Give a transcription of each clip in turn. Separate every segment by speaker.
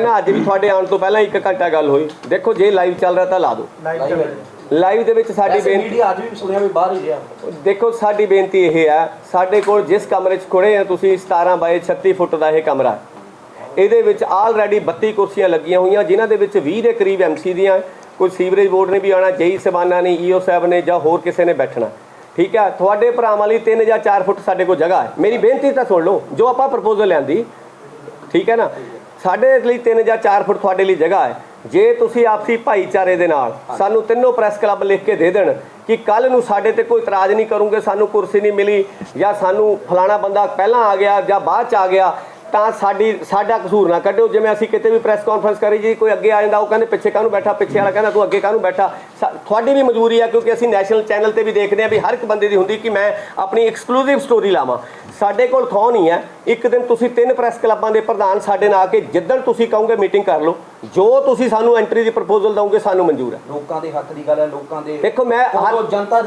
Speaker 1: ਨਾ ਅੱਜ ਵੀ ਤੁਹਾਡੇ ਆਉਣ ਤੋਂ ਪਹਿਲਾਂ ਇੱਕ ਘੰਟਾ ਗੱਲ ਹੋਈ। ਦੇਖੋ ਜੇ ਲਾਈਵ ਚੱਲ ਰਿਹਾ ਤਾਂ ਲਾ ਦਿਓ।
Speaker 2: ਲਾਈਵ
Speaker 1: ਦੇ ਵਿੱਚ ਸਾਡੀ ਬੇਨਤੀ
Speaker 2: ਅੱਜ ਵੀ ਸੁਣਿਆ ਵੀ ਬਾਹਰ ਹੀ ਰਿਹਾ।
Speaker 1: ਦੇਖੋ ਸਾਡੀ ਬੇਨਤੀ ਇਹ ਹੈ ਸਾਡੇ ਕੋਲ ਜਿਸ ਕਮਰੇ 'ਚ ਖੜੇ ਆ ਤੁਸੀਂ 17 ਬਾਏ 36 ਫੁੱਟ ਦਾ ਇਹ ਕਮਰਾ। ਇਹਦੇ ਵਿੱਚ ਆਲਰੇਡੀ 32 ਕੁਰਸੀਆਂ ਲੱਗੀਆਂ ਹੋਈਆਂ ਜਿਨ੍ਹਾਂ ਦੇ ਵਿੱਚ 20 ਦੇ ਕਰੀਬ ਐਮਸੀ ਦੀਆਂ ਕੋਈ ਸੀਵਰੇਜ ਬੋਰਡ ਨੇ ਵੀ ਆਣਾ ਜੇਈ ਸਬਾਨਾ ਨੇ ਈਓ ਸਾਹਿਬ ਨੇ ਜਾਂ ਹੋਰ ਕਿਸੇ ਨੇ ਬੈਠਣਾ। ਠੀਕ ਹੈ ਤੁਹਾਡੇ ਭਰਾਵਾਂ ਲਈ 3 ਜਾਂ 4 ਫੁੱਟ ਸਾਡੇ ਕੋਲ ਜਗ੍ਹਾ ਹੈ। ਮੇਰੀ ਬੇਨਤੀ ਤਾਂ ਸੁਣ ਲਓ ਜੋ ਆਪਾਂ ਪ੍ਰਪੋਜ਼ਲ ਲਿਆਂਦੀ ਠੀਕ ਹੈ ਨਾ? ਸਾਡੇ ਲਈ 3 ਜਾਂ 4 ਫੁੱਟ ਤੁਹਾਡੇ ਲਈ ਜਗ੍ਹਾ ਹੈ। ਜੇ ਤੁਸੀਂ ਆਪਸੀ ਭਾਈਚਾਰੇ ਦੇ ਨਾਲ ਸਾਨੂੰ ਤਿੰਨੋਂ ਪ੍ਰੈਸ ਕਲੱਬ ਲਿਖ ਕੇ ਦੇ ਦੇਣ ਕਿ ਕੱਲ ਨੂੰ ਸਾਡੇ ਤੇ ਕੋਈ ਇਤਰਾਜ਼ ਨਹੀਂ ਕਰੋਗੇ ਸਾਨੂੰ ਕੁਰਸੀ ਨਹੀਂ ਮਿਲੀ ਜਾਂ ਸਾਨੂੰ ਫਲਾਣਾ ਬੰਦਾ ਪਹਿਲਾਂ ਆ ਗਿਆ ਜਾਂ ਬਾਅਦ ਚ ਆ ਗਿਆ ਤਾਂ ਸਾਡੀ ਸਾਡਾ ਕਸੂਰ ਨਾ ਕੱਢਿਓ। ਜਿਵੇਂ ਅਸੀਂ ਕਿਤੇ ਵੀ ਪ੍ਰੈਸ ਕਾਨਫਰੰਸ ਕਰੀ ਜੀ ਕੋਈ ਅੱਗੇ ਆ ਜਾਂਦਾ ਉਹ ਕਹਿੰਦੇ ਪਿੱਛੇ ਕਾਹਨੂੰ ਬੈਠਾ ਪਿੱਛੇ ਵਾਲਾ ਕਹਿੰਦਾ ਤੂੰ ਅੱਗੇ ਕਾਹਨੂੰ ਬੈਠਾ। ਤੁਹਾਡੀ ਵੀ ਮਜਬੂਰੀ ਆ ਕਿਉਂਕਿ ਅਸੀਂ ਨੈਸ਼ਨਲ ਚੈਨਲ ਤੇ ਵੀ ਦੇਖਦੇ ਆ ਵੀ ਹਰ ਇੱਕ ਬੰਦੇ ਦੀ ਹੁੰਦੀ ਕਿ ਮੈਂ ਆਪਣੀ ਐਕਸਕਲੂਸਿਵ ਸਟੋਰੀ ਲਾਵਾਂ। ਸਾਡੇ ਕੋਲ ਥੋਂ ਨਹੀਂ ਹੈ। ਇੱਕ ਦਿਨ ਤੁਸੀਂ ਤਿੰਨ ਪ੍ਰੈਸ ਕਲੱਬਾਂ ਦੇ ਪ੍ਰਧਾਨ ਸਾਡੇ ਨਾਲ ਆ ਕੇ ਜਿੱਦਣ ਤੁਸੀਂ ਕਹੋਗੇ ਮੀਟਿੰਗ ਕਰ ਲਓ। ਜੋ ਤੁਸੀਂ ਸਾਨੂੰ ਐਂਟਰੀ ਦੀ ਪ੍ਰਪੋਜ਼ਲ ਦਵੋਗੇ ਸਾਨੂੰ ਮਨਜ਼ੂਰ ਹੈ।
Speaker 2: ਲੋਕਾਂ ਦੇ ਹੱਕ ਦੀ ਗੱਲ ਹੈ ਲੋਕਾਂ ਦੇ
Speaker 1: ਦੇਖੋ ਮੈਂ ਹਰ-
Speaker 2: ਜਨਤਾ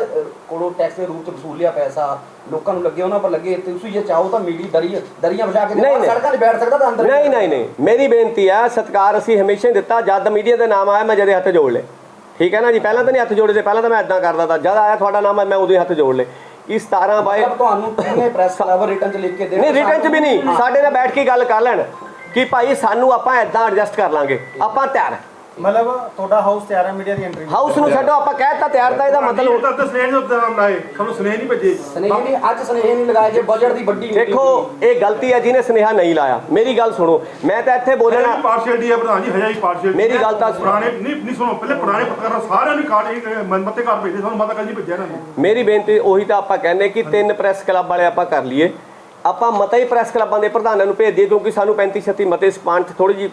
Speaker 2: ਕੋਲੋਂ ਟੈਕਸ ਦੇ ਰੂਪ ਚ ਵਸੂਲਿਆ ਪੈਸਾ ਲੋਕਾਂ ਨੂੰ ਲੱਗੇ ਉਹਨਾਂ ਪਰ ਲੱਗੇ ਤੁਸੀਂ ਜੇ ਚਾਹੋ ਤਾਂ ਮੀਡੀ ਦਰੀ ਦਰੀਆਂ ਵਿਛਾ ਕੇ
Speaker 1: ਨਹੀਂ, ਨਹੀਂ।
Speaker 2: ਸੜਕਾਂ 'ਤੇ ਬੈਠ ਸਕਦਾ ਤਾਂ ਅੰਦਰ
Speaker 1: ਨਹੀਂ ਨਹੀਂ ਨਹੀਂ। ਮੇਰੀ ਬੇਨਤੀ ਹੈ ਸਤਕਾਰ ਅਸੀਂ ਹਮੇਸ਼ਾ ਹੀ ਦਿੱਤਾ ਜਦ ਮੀਡੀਆ ਦਾ ਨਾਮ ਆਇਆ ਮੈਂ ਜਦੇ ਹੱਥ ਜੋੜ ਲਏ। ਠੀਕ ਹੈ ਨਾ ਜੀ? ਪਹਿਲਾਂ ਤਾਂ ਨਹੀਂ ਹੱਥ ਜੋੜੇ ਪਹਿਲਾਂ ਤਾਂ ਮੈਂ ਇਦਾਂ ਕਰਦਾ ਤਾ। ਜਦ ਆਇਆ ਤੁਹਾਡਾ ਨਾਮ ਮੈਂ ਉਦੋਂ ਹੀ ਹੱਥ ਜੋੜ ਲਏ। ਕਿ 17 ਬਾਏ
Speaker 2: ਮਤਲਬ ਤੁਹਾਨੂੰ ਕਿੰਨੇ ਪ੍ਰੈਸ ਕਲੱਬ ਰਿਟਰਨ ਚ ਲਿਖ ਕੇ ਦੇਣ
Speaker 1: ਨਹੀਂ ਰਿਟਰਨ ਚ ਵੀ ਨਹੀਂ। ਸਾਡੇ ਨਾਲ ਬੈਠ ਕੇ ਗੱਲ ਕਰ ਲੈਣ ਕਿ ਭਾਈ ਸਾਨੂੰ ਆਪਾਂ ਐਦਾਂ ਐਡਜਸਟ ਕਰ ਲਾਂਗੇ। ਆਪਾਂ ਤਿਆਰ ਹੈ
Speaker 3: ਮਤਲਬ ਤੁਹਾਡਾ ਹਾਊਸ ਤਿਆਰ ਹੈ ਮੀਡੀਆ ਦੀ ਐਂਟਰੀ
Speaker 1: ਹਾਊਸ ਨੂੰ ਛੱਡੋ ਆਪਾਂ ਕਹਿਤਾ ਤਿਆਰ ਤਾਂ ਇਹਦਾ ਮਤਲਬ
Speaker 4: ਤਾਂ ਤਾਂ ਸਨੇਹ ਦੇ ਉੱਤੇ ਨਾਮ ਲਾਏ ਤੁਹਾਨੂੰ ਸਨੇਹ ਨਹੀਂ ਭੇਜੇ।
Speaker 2: ਸਨੇਹ ਨਹੀਂ ਅੱਜ ਸਨੇਹ ਨਹੀਂ ਲਗਾਏ ਜੇ ਬਜਟ ਦੀ ਵੱਡੀ
Speaker 1: ਦੇਖੋ। ਇਹ ਗਲਤੀ ਹੈ ਜਿਹਨੇ ਸੁਨੇਹਾ ਨਹੀਂ ਲਾਇਆ। ਮੇਰੀ ਗੱਲ ਸੁਣੋ ਮੈਂ ਤਾਂ ਇੱਥੇ ਬੋਲਣਾ
Speaker 4: ਪਾਰਸ਼ੀਅਲਟੀ ਹੈ ਪ੍ਰਧਾਨ ਜੀ ਹਜਾਈ ਪਾਰਸ਼ੀਅਲਟੀ
Speaker 1: ਮੇਰੀ ਗੱਲ ਤਾਂ-
Speaker 4: ਪੁਰਾਣੇ ਨਹੀਂ ਨਹੀਂ ਸੁਣੋ ਪਹਿਲੇ ਪੁਰਾਣੇ ਪੱਤਰਕਾਰ ਸਾਰਿਆਂ ਨੂੰ ਕਾਰਡ ਇਹ ਮਨਮਤੇ ਘਰ ਭੇਜੇ ਤੁਹਾਨੂੰ ਮਾਤਾ ਕੱਲ ਜੀ ਭੇਜਿਆ ਇਹਨਾਂ ਨੇ।
Speaker 1: ਮੇਰੀ ਬੇਨਤੀ ਉਹੀ ਤਾਂ ਆਪਾਂ ਕਹਿੰਦੇ ਕਿ ਤਿੰਨ ਪ੍ਰੈਸ ਕਲੱਬ ਵਾਲੇ ਆਪਾਂ ਕਰ ਲਈਏ। ਆਪਾਂ ਮਤਾ ਹੀ ਪ੍ਰੈਸ ਕਲੱਬਾਂ ਦੇ ਪ੍ਰਧਾਨਾਂ ਨੂੰ ਭੇਜ ਦਈਏ ਕਿਉਂਕਿ ਸਾਨੂੰ 35 36 ਮਤੇ ਸਪਾਨ ਥੋੜੀ ਜੀ